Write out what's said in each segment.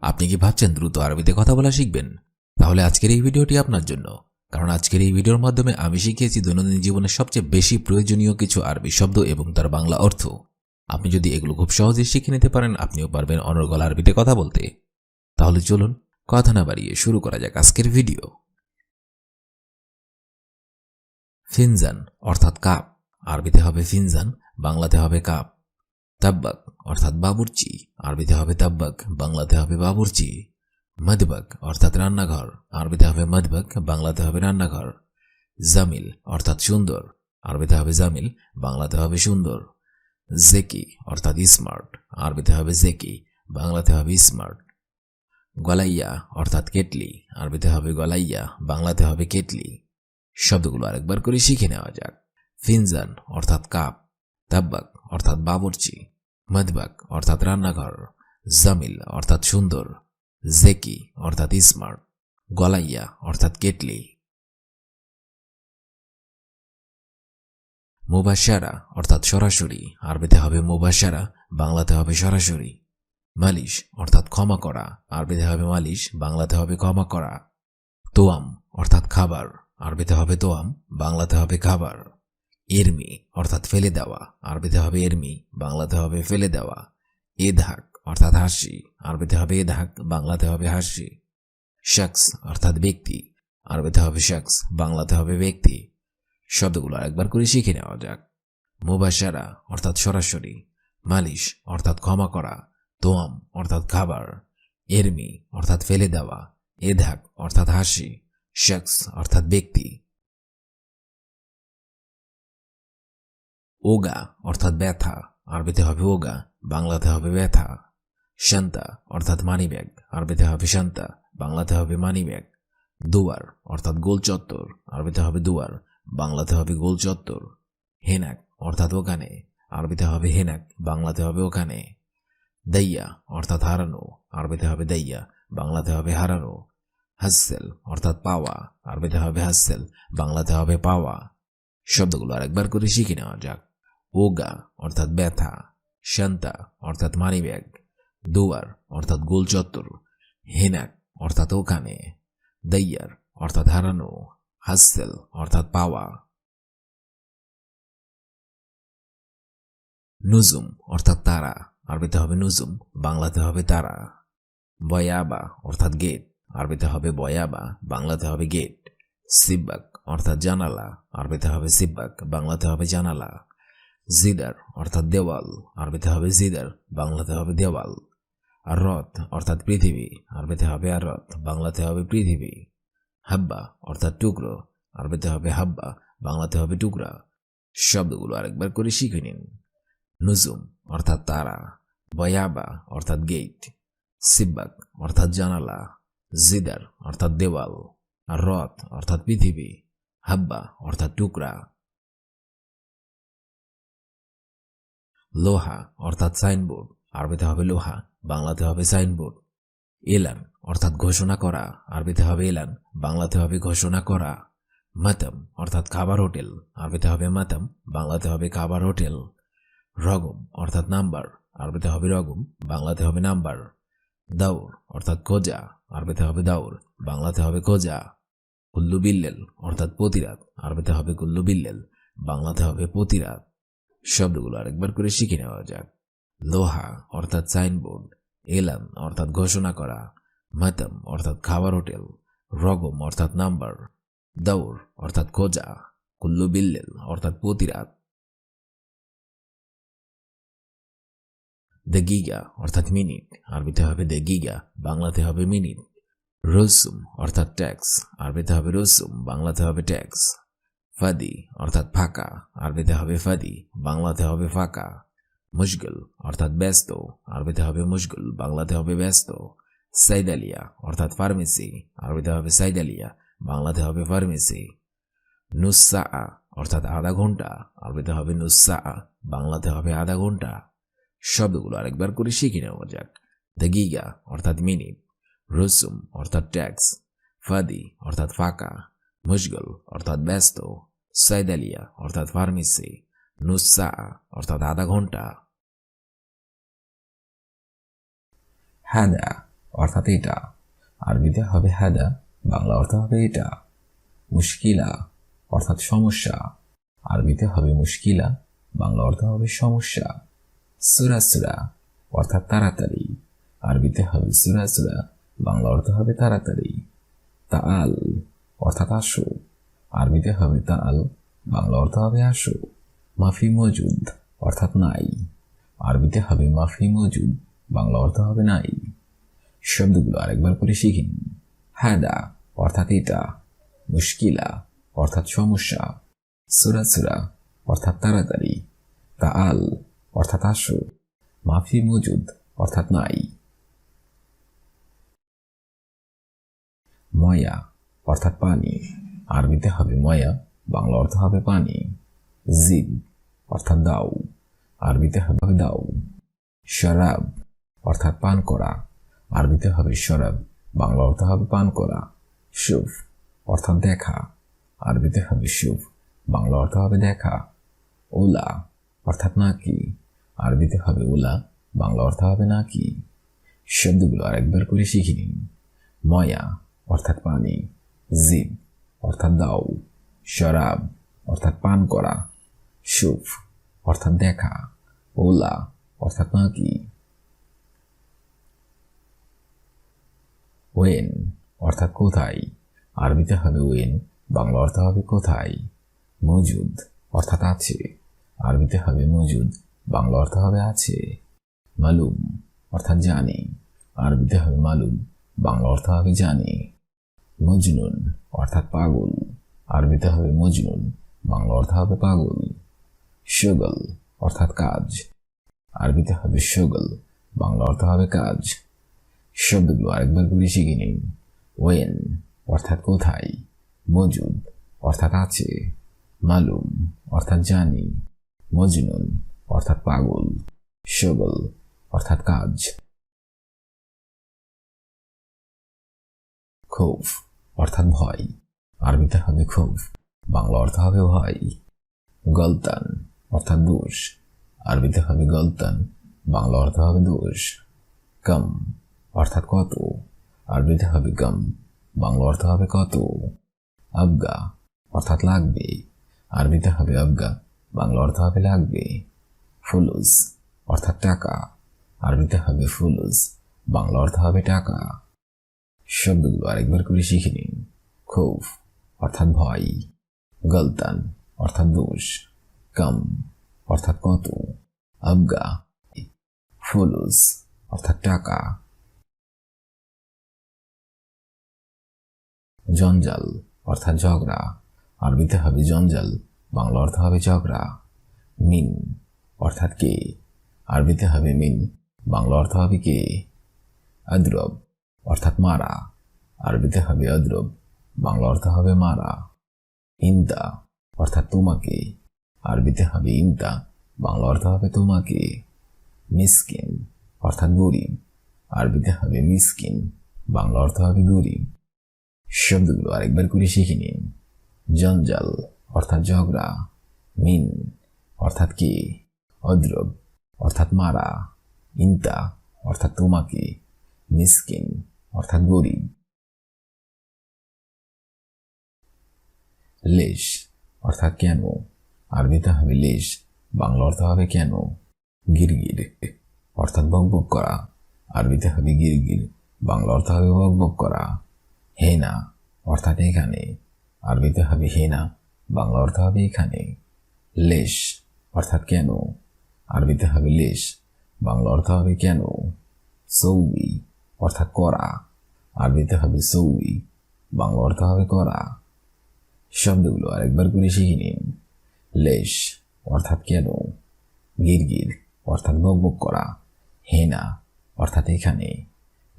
আপনি কি ভাবছেন দ্রুত আরবিতে কথা বলা শিখবেন? তাহলে আজকের এই ভিডিওটি আপনার জন্য। কারণ আজকের এই ভিডিওর মাধ্যমে আমি শিখিয়েছি দৈনন্দিন জীবনের সবচেয়ে বেশি প্রয়োজনীয় কিছু আরবি শব্দ এবং তার বাংলা অর্থ। আপনি যদি এগুলো খুব সহজে শিখে নিতে পারেন, আপনিও পারবেন অনর্গল আরবিতে কথা বলতে। তাহলে চলুন, কথা না বাড়িয়ে শুরু করা যাক আজকের ভিডিও। ফিনজান অর্থাৎ কাপ। আরবিতে হবে ফিনজান, বাংলাতে হবে কাপ। তাব্বাক অর্থাৎ বাবুর্চি। আরবিতে হবে তাব্বাক, বাংলাতে হবে বাবুর্চি। মদবাক, অর্থাৎ রান্নাঘর। আরবিতে হবে মদবাক, বাংলাতে হবে রান্নাঘর। জামিল, অর্থাৎ সুন্দর। আরবিতে হবে জামিল, বাংলাতে হবে সুন্দর। জেকি, অর্থাৎ স্মার্ট। আরবিতে হবে জেকি, বাংলাতে হবে স্মার্ট। গলাইয়া, অর্থাৎ কেটলি। আরবিতে হবে গলাইয়া, বাংলাতে হবে কেটলি। শব্দগুলো আরেকবার করে শিখে নেওয়া যাক। ফিনজান, অর্থাৎ কাপ। তাব্বাক, অর্থাৎ বাবরচি। মদবাক অর্থাৎ রান্নাঘর, জামিল, অর্থাৎ সুন্দর, জেকি, অর্থাৎ স্মার্ট গলাইয়া, অর্থাৎ কেটলি। মুবাসারা অর্থাৎ সরাসরি, আরবিতে হবে মুবাসারা বাংলাতে হবে সরাসরি। মালিশ, অর্থাৎ ক্ষমা করা, আরবিতে হবে মালিশ, বাংলাতে হবে ক্ষমা করা। তোয়াম, অর্থাৎ খাবার, আরবিতে হবে তোয়াম, বাংলাতে হবে খাবার। এরমি, অর্থাৎ ফেলে দেওয়া। আরবিতে হবে এরমি, বাংলাতে হবে ফেলে দেওয়া। এধাক, অর্থাৎ হাসি। আরবিতে হবে এধাক, বাংলাতে হবে হাসি। শখস, অর্থাৎ ব্যক্তি। আরবিতে হবে শখস, বাংলাতে হবে ব্যক্তি। শব্দগুলো একবার করে শিখে নেওয়া যাক। মুবাসারা অর্থাৎ সরাসরি। মালিশ, অর্থাৎ ক্ষমা করা। তোয়াম, অর্থাৎ খাবার। এরমি, অর্থাৎ ফেলে দেওয়া। এধাক, অর্থাৎ হাসি। শখস, অর্থাৎ ব্যক্তি। ওগা, অর্থাৎ ব্যথা। আরবিতে হবে ওগা, বাংলাতে হবে ব্যথা। শান্তা, অর্থাৎ মানিব্যাগ আরবিতে হবে শান্তা, বাংলাতে হবে মানিব্যাগ দুয়ার, অর্থাৎ গোল চত্বর। আরবিতে হবে দুয়ার, বাংলাতে হবে গোল চত্বর। হেনাক, অর্থাৎ ওখানে। আরবিতে হবে হেনাক, বাংলাতে হবে ওখানে। দাইয়া, অর্থাৎ হারানো। আরবিতে হবে দাইয়া, বাংলাতে হবে হারানো। হাসেল অর্থাৎ পাওয়া। আরবিতে হবে হাসেল বাংলাতে হবে পাওয়া। শব্দগুলো আরেকবার করে শিখে নেওয়া যাক। ওগা অর্থাৎ ব্যথা, শান্তা, অর্থাৎ মানিব্যাগ দুয়ার, অর্থাৎ গোল চত্বর, হেনাক, অর্থাৎ ওখানে, দাইয়ার, অর্থাৎ হারানো, হাসেল, অর্থাৎ পাওয়া। নুজুম, অর্থাৎ তারা, আরবিতে হবে নুজুম, বাংলাতে হবে তারা। বয়াবা, অর্থাৎ গেট, আরবিতে হবে বয়াবা, বাংলাতে হবে গেট। সিব্বাক, অর্থাৎ জানালা, আরবিতে হবে সিব্বাক, বাংলাতে হবে জানালা। জিদার, অর্থাৎ দেওয়াল, আরবিতে হবে জিদার, বাংলাতে হবে দেওয়াল। আর রথ, অর্থাৎ পৃথিবী, আরবিতে হবে আর রথ, বাংলাতে হবে পৃথিবী। হাব্বা, অর্থাৎ টুকরো, আরবিতে হবে হাব্বা, বাংলাতে হবে টুকরা। শব্দগুলো আরেকবার করে শিখে নিন। নুজুম, অর্থাৎ তারা। বয়াবা, অর্থাৎ গেট। সিব্বাক, অর্থাৎ জানালা। জিদার, অর্থাৎ দেওয়াল। আর রথ, অর্থাৎ পৃথিবী। হাব্বা, অর্থাৎ টুকরা। লোহা, অর্থাৎ সাইনবোর্ড। আরবিতে হবে লোহা, বাংলাতে হবে সাইনবোর্ড। এলান, অর্থাৎ ঘোষণা করা। আরবিতে হবে এলান, বাংলাতে হবে ঘোষণা করা। মাতাম, অর্থাৎ খাবার হোটেল। আরবিতে হবে মাতাম, বাংলাতে হবে খাবার হোটেল। রগম, অর্থাৎ নাম্বার। আরবিতে হবে রগম, বাংলাতে হবে নাম্বার। দাউর অর্থাৎ খোঁজা। আরবিতে হবে দাউর বাংলাতে হবে খোঁজা। কুল্লু বিল্লেল, অর্থাৎ প্রতিরাত আরবিতে হবে কুল্লু বিল্লেল, বাংলাতে হবে প্রতিরাত শব্দগুলো আরেকবার করে শিখে নেওয়া যাক। লোহা, অর্থাৎ সাইনবোর্ড এলান অর্থাৎ ঘোষণা করা, মাতাম, অর্থাৎ খাবার হোটেল, রগম, অর্থাৎ নাম্বার, দৌড়, অর্থাৎ খোঁজা, কুল্লু বিল্লেল, অর্থাৎ প্রতিরাত দ্য গিগা, অর্থাৎ মিনিট, আরবিতে হবে দ্য গিগা, বাংলাতে হবে মিনিট। রসুম অর্থাৎ ট্যাক্স, আরবিতে হবে রসুম বাংলাতে হবে ট্যাক্স। ফাদি, অর্থাৎ ফাঁকা। আরবিতে হবে ফাদি, বাংলাতে হবে ফাঁকা। মুশগুল অর্থাৎ ব্যস্ত। আরবিতে হবে মুশগুল বাংলাতে হবে ব্যস্ত। সাইদালিয়া, অর্থাৎ ফার্মেসি। আরবিতে হবে সাইদালিয়া, বাংলাতে হবে ফার্মেসি। নুসা অর্থাৎ আধা ঘণ্টা। আরবিতে হবে নুসা বাংলাতে হবে আধা ঘণ্টা। শব্দগুলো আরেকবার করে শিখে নেওয়া যাক। দ্য গিগা, অর্থাৎ মিনিট রসুম, অর্থাৎ ট্যাক্স। ফাদি, অর্থাৎ ফাঁকা। মুশগুল অর্থাৎ ব্যস্ত সাইদালিয়া অর্থাৎ ফার্মেসি নুসা অর্থাৎ আধা ঘণ্টা। হ্যাদা অর্থাৎ এটা। আরবিতে হবে হ্যাদা বাংলা অর্থ হবে এটা। মুশকিলা অর্থাৎ সমস্যা। আরবিতে হবে মুশকিলা বাংলা অর্থ হবে সমস্যা। সুরাসুরা অর্থাৎ তাড়াতাড়ি। আরবিতে হবে সুরাসুরা বাংলা অর্থ হবে তাড়াতাড়ি। তাল অর্থাৎ আসো। আরবিতে হবে তাল, বাংলা অর্থ হবে আসো। মাফি মজুদ, অর্থাৎ নাই। আরবিতে হবে মাফি মজুদ, বাংলা অর্থ হবে নাই। শব্দগুলো আরেকবার করে শিখিন হাদা, অর্থাৎ এটা। মুশকিলা, অর্থাৎ সমস্যা। সুরাসুরা অর্থাৎ তাড়াতাড়ি। তাল অর্থাৎ আসো। মাফি মজুদ, অর্থাৎ নাই। ময়া অর্থাৎ পানি। আরবিতে হবে ময়া, বাংলা অর্থ হবে পানি। জিদ অর্থাৎ দাও আরবিতে হবে দাও শরাব অর্থাৎ পান করা। আরবিতে হবে শরাব, বাংলা অর্থ হবে পান করা। সুফ অর্থাৎ দেখা। আরবিতে হবে সুফ বাংলা অর্থ হবে দেখা। ওলা অর্থাৎ নাকি। আরবিতে হবে ওলা বাংলা অর্থ হবে নাকি। শব্দগুলো আরেকবার করে শিখে নিন। ময়া অর্থাৎ পানি। জিব অর্থাৎ দাও, শরাব, অর্থাৎ পান করা, সুফ, অর্থাৎ দেখা, ওলা, অর্থাৎ নাকি। ওয়েন, অর্থাৎ কোথায়? আরবিতে হবে ওয়েন, বাংলা অর্থ হবে কোথায়? মজুদ, অর্থাৎ আছে। আরবিতে হবে মজুদ, বাংলা অর্থ হবে আছে। মালুম, অর্থাৎ জানি। আরবিতে হবে মালুম, বাংলা অর্থ হবে জানি। মজনুন, অর্থাৎ পাগল। আরবিতে হবে মজনুন, বাংলা অর্থ হবে পাগল। শগল অর্থাৎ কাজ। আরবিতে হবে শগল বাংলা অর্থ হবে কাজ। শব্দগুলো আরেকবার করে শিখে নিন। ওয়েন, অর্থাৎ কোথায়। মজুদ, অর্থাৎ আছে। মালুম, অর্থাৎ জানি। মজনুন, অর্থাৎ পাগল। শগল অর্থাৎ কাজ। ক্ষোভ, অর্থাৎ ভয়। আরবিতে হবে ক্ষোভ, বাংলা অর্থ হবে ভয়। গলতান, অর্থাৎ দোষ। আরবিতে হবে গলতান, বাংলা অর্থ হবে দোষ। কম অর্থাৎ কত। আরবিতে হবে কম বাংলা অর্থ হবে কত। আবগা, অর্থাৎ লাগবে। আরবিতে হবে আবগা, বাংলা অর্থ হবে লাগবে। ফুলুস, অর্থাৎ টাকা। আরবিতে হবে ফুলুস, বাংলা অর্থ হবে টাকা। শব্দগুলো আরেকবার করে শিখে নিন। ক্ষোভ, অর্থাৎ ভয়। গলতান, অর্থাৎ দোষ। কম, অর্থাৎ কত। আবগা, ফুলুস, অর্থাৎ টাকা। জঞ্জাল, অর্থাৎ ঝগড়া। আরবিতে হবে জঞ্জাল, বাংলা অর্থ হবে ঝগড়া। মিন, অর্থাৎ কে। আরবিতে হবে মিন, বাংলা অর্থ হবে কে। আদ্রব অর্থাৎ মারা। আরবিতে হবে আদ্রব বাংলা অর্থ হবে মারা। ইন্তা অর্থাৎ তোমাকে। আরবিতে হবে ইন্তা, বাংলা অর্থ হবে তোমাকে। মিসকিন অর্থাৎ গরিব। আরবিতে হবে মিসকিন, বাংলা অর্থ হবে গরিব। শব্দগুলো আরেকবার করে শিখে নিন। জঞ্জাল অর্থাৎ ঝগড়া। মিন অর্থাৎ কে? অদ্রব অর্থাৎ মারা। ইন্তা অর্থাৎ তোমাকে। মিসকিন অর্থাৎ গরিব। লেশ, অর্থাৎ কেন? আরবিতে হবে লেশ, বাংলা অর্থ হবে কেন? গিরগির, অর্থাৎ বকবক করা। আরবিতে হবে গিরগির, বাংলা অর্থ হবে বকবক করা। হেনা, অর্থাৎ এখানে। আরবিতে হবে হেনা, বাংলা অর্থ হবে এখানে। লেশ, অর্থাৎ কেন? আরবিতে হবে লেশ, বাংলা অর্থ হবে কেন? সৌবি, অর্থাৎ করা। আরবিতে হবে সৌবি বাংলা অর্থ হবে করা। শব্দগুলো আরেকবার করে শিখে নিন। লেশ, অর্থাৎ কেন? গিরগির, অর্থাৎ বকবক করা। হেনা, অর্থাৎ এখানে।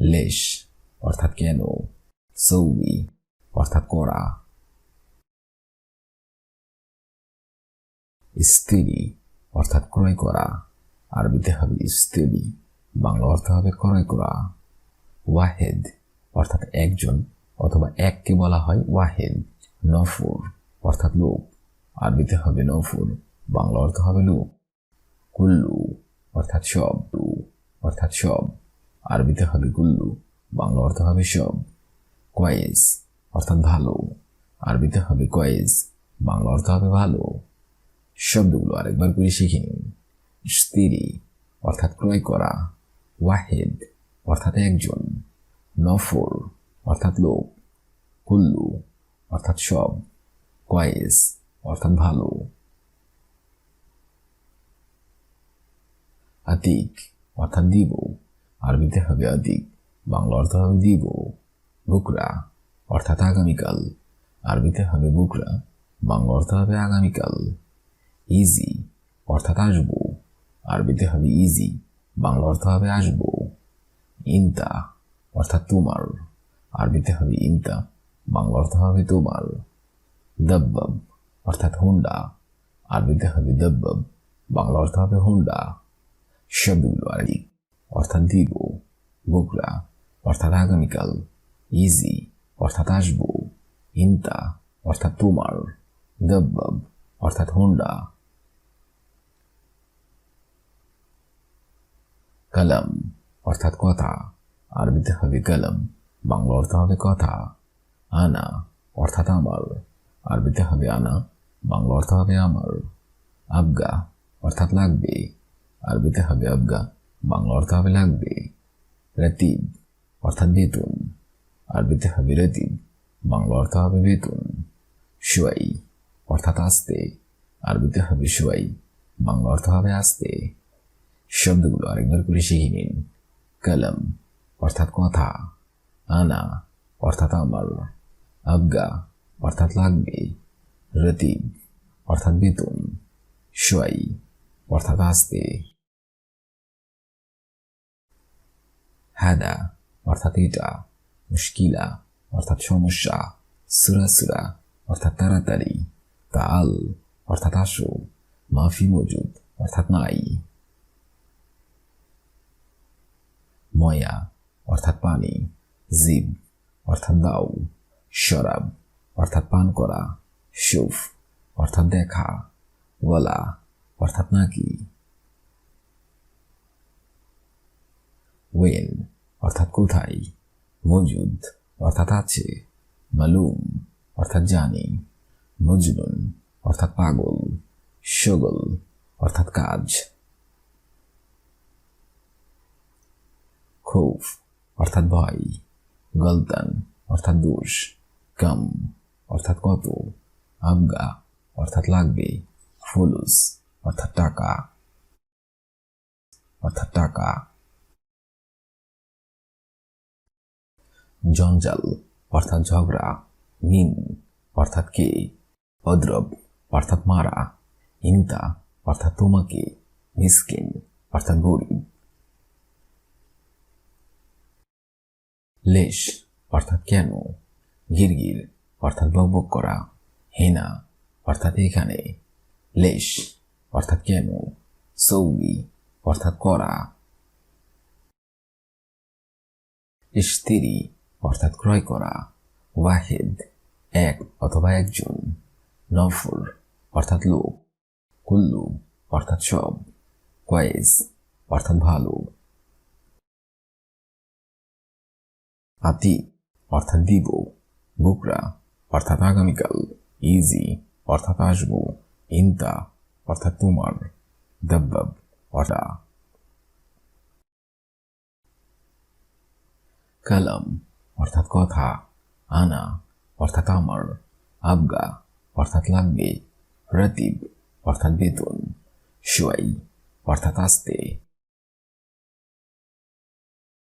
লেশ, অর্থাৎ কেন? সৌবি অর্থাৎ করা। স্ত্রী, অর্থাৎ ক্রয় করা। আরবিতে হবে স্ত্রী, বাংলা অর্থ হবে ক্রয় করা। ওয়াহেদ অর্থাৎ একজন, অথবা এককে বলা হয় ওয়াহেদ, নফর, অর্থাৎ লোক। আরবিতে হবে নফর, বাংলা অর্থ হবে লোক। কুল্লু, অর্থাৎ সব। অর্থাৎ সব। আরবিতে হবে কুল্লু, বাংলা অর্থ হবে সব। কয়েস অর্থাৎ ভালো। আরবিতে হবে কয়েস বাংলা অর্থ হবে ভালো। শব্দগুলো আরেকবার করে শিখে নিন। স্ত্রী, অর্থাৎ ক্রয় করা। ওয়াহেদ, অর্থাৎ একজন। নফর অর্থাৎ লোক কুল্লু, অর্থাৎ সব কয়েস অর্থাৎ ভালো। আতিক অর্থাৎ দিব, আরবিতে হবে আতিক বাংলা অর্থ হবে দিব, বুকরা, অর্থাৎ আগামীকাল, আরবিতে হবে বুকরা, বাংলা অর্থ হবে আগামীকাল। ইজি, অর্থাৎ আসব, আরবিতে হবে ইজি, বাংলা অর্থ হবে আসব। ইনতা অর্থাৎ তোমার। আরবিতে হবে ইনতা, বাংলা অর্থ হবে তোমার। দব্বব, অর্থাৎ হুন্ডা। আরবিতে হবে দব্বব, বাংলা অর্থ হবে হুন্ডা। শব্দগুলো অর্থাৎ দিব। বকরা, অর্থাৎ আগামীকাল। ইজি, অর্থাৎ আসব। ইনতা, অর্থাৎ তোমার। দব্বব, অর্থাৎ হুন্ডা। কলম, অর্থাৎ কথা। আরবিতে হবে কলম বাংলা অর্থ হবে কথা, আনা অর্থাৎ আমার। আরবিতে হবে আনা, বাংলা অর্থ হবে আমার। আবগা অর্থাৎ লাগবে। আরবিতে হবে আবগা, বাংলা অর্থ হবে লাগবে। রতিব অর্থাৎ বেতন। আরবিতে হবে রতিব, বাংলা অর্থ হবে বেতন। সোয়াই অর্থাৎ আসতে। আরবিতে হবে সোয়াই, বাংলা অর্থ হবে আসতে। শব্দগুলো আরেকবার করে শিখে নিন। কলম অর্থাৎ কথা, আনা, অর্থাৎ আমার আবগা অর্থাৎ লাগবে রতিব অর্থাৎ বেতন, সোয়াই, অর্থাৎ আসতে। হাদা অর্থাৎ এটা, মুশকিলা, অর্থাৎ সমস্যা, সুরা সুরা, অর্থাৎ তাড়াতাড়ি, তাল, অর্থাৎ আসো, মাফি মজুদ, অর্থাৎ নাই। ময়া অর্থাৎ পানি জিব অর্থাৎ দাও শরাব, অর্থাৎ পান করা, সুফ, অর্থাৎ দেখা ওয়ালা অর্থাৎ নাকি ওয়েন অর্থাৎ কোথায়, মজুদ, অর্থাৎ আছে, মালুম, অর্থাৎ জানি, মজনুন, অর্থাৎ পাগল, শগল, অর্থাৎ কাজ, খৌফ অর্থাৎ ভয়, গলতান, অর্থাৎ দোষ কম অর্থাৎ কত আবগা অর্থাৎ লাগবে, ফুলুস, অর্থাৎ টাকা অর্থাৎ টাকা, জঞ্জাল, অর্থাৎ ঝগড়া মিন অর্থাৎ কে, অদ্রব, অর্থাৎ মারা, ইন্তা, অর্থাৎ তোমাকে, মিসকিন, অর্থাৎ গরিব। লেশ, অর্থাৎ কেন? গিরগির, অর্থাৎ বকবক করা। হেনা, অর্থাৎ এখানে। লেশ, অর্থাৎ কেন? সৌদি অর্থাৎ করা। ইস্তিরি অর্থাৎ ক্রয় করা। ওয়াহেদ, এক অথবা একজন। নফর, অর্থাৎ লোক। কুল্লু, অর্থাৎ সব। কয়েস, অর্থাৎ ভালো। আতি অর্থাৎ দিব, বুকরা, অর্থাৎ আগামীকাল, ইজি, অর্থাৎ আসব, ইন্তা, অর্থাৎ তোমার, দব্বব অর্থাৎ কালাম, অর্থাৎ কথা, আনা, অর্থাৎ আমার, আবগা, অর্থাৎ লাগবে, রতিব, অর্থাৎ বেতন সোয়াই অর্থাৎ আসতে